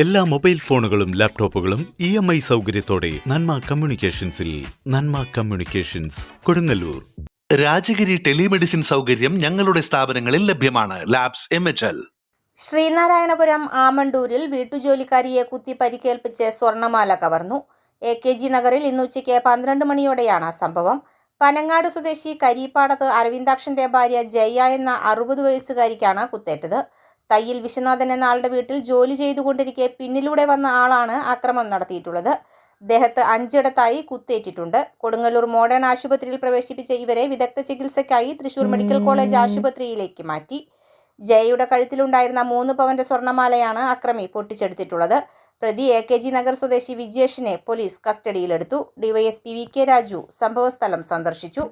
എല്ലാ മൊബൈൽ ഫോണുകളും ലാപ്ടോപ്പുകളും ഇ എം ഐ സൗകര്യത്തോടെ നന്മ കമ്മ്യൂണിക്കേഷൻസിൽ നന്മ കമ്മ്യൂണിക്കേഷൻസ് കൊടുങ്ങല്ലൂർ. രാജഗിരി ടെലിമെഡിസിൻ സൗകര്യം ഞങ്ങളുടെ സ്ഥാപനങ്ങളിൽ ലഭ്യമാണ്. Labs M H L. Sreenarayanapuram ആമണ്ടൂരിൽ വീട്ടുജോലിക്കാരിയെ കുത്തി പരിക്കേൽപ്പിച്ച് സ്വർണമാല കവർന്നു. എ കെ ജി നഗറിൽ ഇന്ന് ഉച്ചയ്ക്ക് പന്ത്രണ്ട് മണിയോടെയാണ് സംഭവം. പനങ്ങാട് സ്വദേശി കരീപ്പാടത്ത് അരവിന്ദാക്ഷന്റെ ഭാര്യ ജയ എന്ന അറുപത് വയസ്സുകാരിക്കാണ് കുത്തേറ്റത്. തയ്യിൽ വിശ്വനാഥൻ എന്ന ആളുടെ വീട്ടിൽ ജോലി ചെയ്തുകൊണ്ടിരിക്കെ പിന്നിലൂടെ വന്ന ആളാണ് ആക്രമണം നടത്തിയിട്ടുള്ളത്. ദേഹത്ത് അഞ്ചിടത്തായി കുത്തേറ്റിട്ടുണ്ട്. കൊടുങ്ങല്ലൂർ മോഡേൺ ആശുപത്രിയിൽ പ്രവേശിപ്പിച്ച ഇവരെ വിദഗ്ധ ചികിത്സയ്ക്കായി തൃശൂർ മെഡിക്കൽ കോളേജ് ആശുപത്രിയിലേക്ക് മാറ്റി. ജയയുടെ കഴുത്തിലുണ്ടായിരുന്ന മൂന്ന് പവന്റെ സ്വർണമാലയാണ് അക്രമി പൊട്ടിച്ചെടുത്തിട്ടുള്ളത്. പ്രതി എ കെ ജി നഗർ സ്വദേശി വിജേഷിനെ പോലീസ് കസ്റ്റഡിയിലെടുത്തു. ഡിവൈഎസ്പി വി കെ രാജു സംഭവസ്ഥലം സന്ദർശിച്ചു.